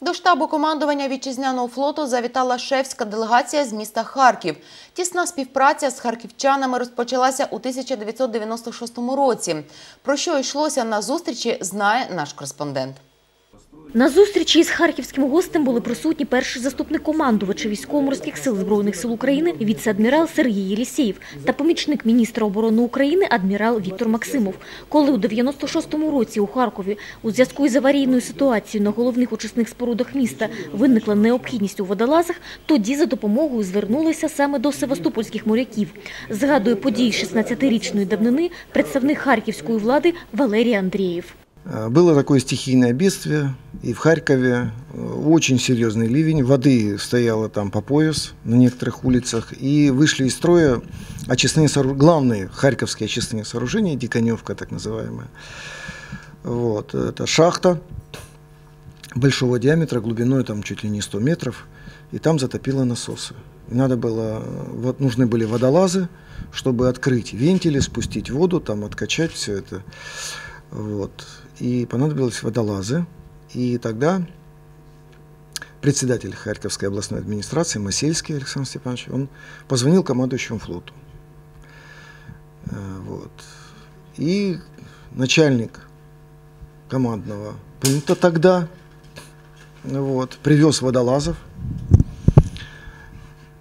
До штабу командування вітчизняного флоту завітала шефська делегація з міста Харків. Тісна співпраця з харківчанами розпочалася у 1996 році. Про що йшлося на зустрічі, знає наш кореспондент. На зустрічі із харківським гостем були присутні перший заступник командувача військово-морських сил Збройних сил України віце-адмірал Сергій Єлісєєв та помічник міністра оборони України адмірал Віктор Максимов. Коли у 96-му році у Харкові у зв'язку із аварійною ситуацією на головних очисних спорудах міста виникла необхідність у водолазах, тоді за допомогою звернулися саме до севастопольських моряків. Згадує події 16-річної давнини представник харківської влади Валерій Андрієв. Э, Было такое стихийное бедствие и в Харькове э, очень серьезный ливень, воды стояло там по пояс на некоторых улицах, и вышли из строя очистные соору- главные харьковские очистные сооружения, Диконевка так называемая. Вот, это шахта большого диаметра, глубиной там чуть ли не 100 метров, и там затопило насосы. Надо было, вот нужны были водолазы, чтобы открыть вентили, спустить воду, там откачать все это. Вот. И понадобились водолазы. И тогда председатель Харьковской областной администрации Масельский Александр Степанович, он позвонил командующему флоту. Э, Вот. И начальник командного пункта тогда вот, привез водолазов.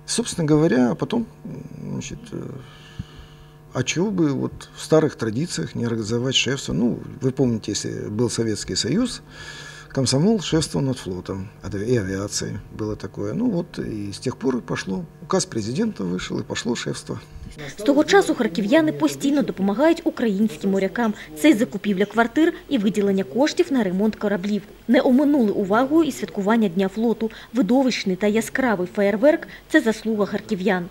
Собственно говоря, потом, значит, э, а чего бы вот в старых традициях не организовать шефство? Ну, вы помните, если был Советский Союз, комсомол шефство над флотом ави- и авиацией было такое. Ну вот и с тех пор и пошло. Указ президента вышел и пошло шефство. З того часу харків'яни постійно допомагають українським морякам. Це й закупівля квартир і виділення коштів на ремонт кораблів. Не оминули увагою і святкування Дня флоту. Видовищний та яскравий феєрверк – це заслуга харків'ян.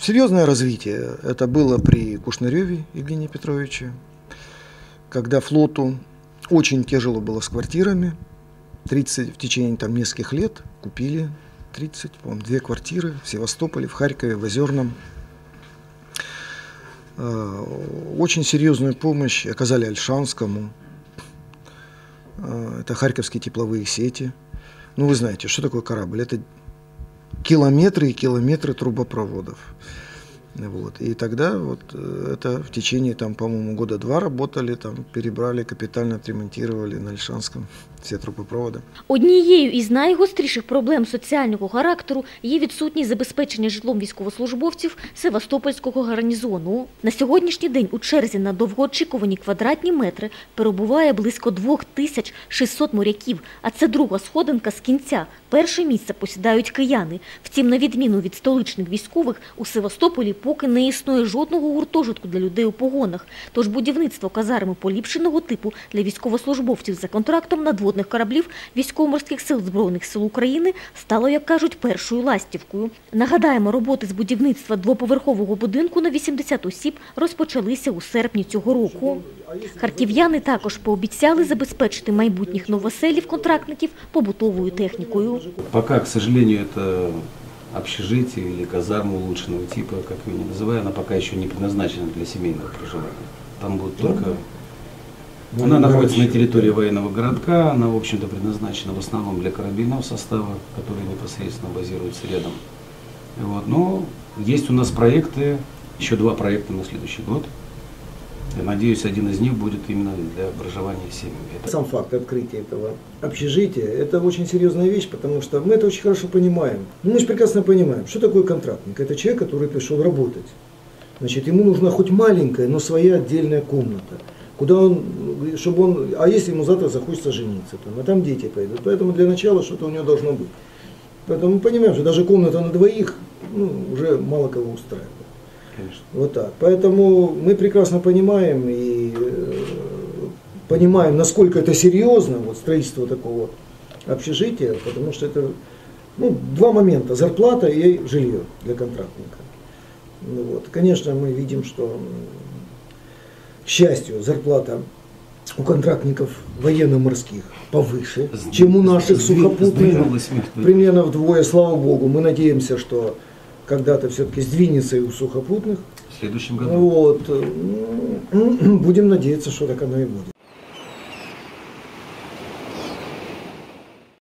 Серьезное развитие это было при Кушнареве Евгении Петровиче, когда флоту очень тяжело было с квартирами. 30, в течение там, нескольких лет купили 30, по-моему, две квартиры в Севастополе, в Харькове, в Озерном. Э, Очень серьезную помощь оказали Альшанскому. Э, Это харьковские тепловые сети. Ну, вы знаете, что такое корабль? Это километры и километры трубопроводов. Вот. И тогда вот э, это в течение, там, по-моему, года два работали, там, перебрали, капитально отремонтировали на Альшанском все трубопроводы. Однією із найгостріших проблем соціального характеру є відсутність забезпечення житлом військовослужбовців Севастопольського гарнізону. На сьогоднішній день у черзі на довгоочікувані квадратні метри перебуває близько 2600 моряків, а це друга сходинка з кінця. Перше місце посідають кияни. Втім, на відміну від столичних військових, у Севастополі поки не існує жодного гуртожитку для людей у погонах. Тож будівництво казарми поліпшеного типу для військовослужбовців за контрактом надводних кораблів військово-морських сил Збройних сил України стало, як кажуть, першою ластівкою. Нагадаємо, роботи з будівництва двоповерхового будинку на 80 осіб розпочалися у серпні цього року. Харків'яни також пообіцяли забезпечити майбутніх новоселів-контрактників побутовою технікою. Пока, к сожалению, это общежитие или казарма улучшенного типа, как ее не называю, она пока еще не предназначена для семейного проживания. Там будет только... Она находится на территории военного городка, она, в общем-то, предназначена в основном для корабельного состава, который непосредственно базируется рядом. Вот. Но есть у нас проекты, еще два проекта на следующий год. я надеюсь, один из них будет именно для проживания семьями. Это Сам факт открытия этого общежития – это очень серьезная вещь, потому что мы это очень хорошо понимаем. Ну, мы же прекрасно понимаем, что такое контрактник. Это человек, который пришел работать. Значит, ему нужна хоть маленькая, но своя отдельная комната, куда он, чтобы он, а если ему завтра захочется жениться, то, а там дети пойдут. Поэтому для начала что-то у него должно быть. Поэтому мы понимаем, что даже комната на двоих ну, уже мало кого устраивает. Конечно. Вот так. Поэтому мы прекрасно понимаем и э, понимаем, насколько это серьезно, вот строительство такого общежития, потому что это ну, два момента, зарплата и жилье для контрактника. Ну, вот. Конечно, мы видим, что, к счастью, зарплата у контрактников военно-морских повыше, чем у наших сухопутных примерно вдвое, слава богу. Мы надеемся, что когда-то все-таки сдвинется и у сухопутных. В следующем году. Вот. Ну, Будем надеяться, что так оно и будет.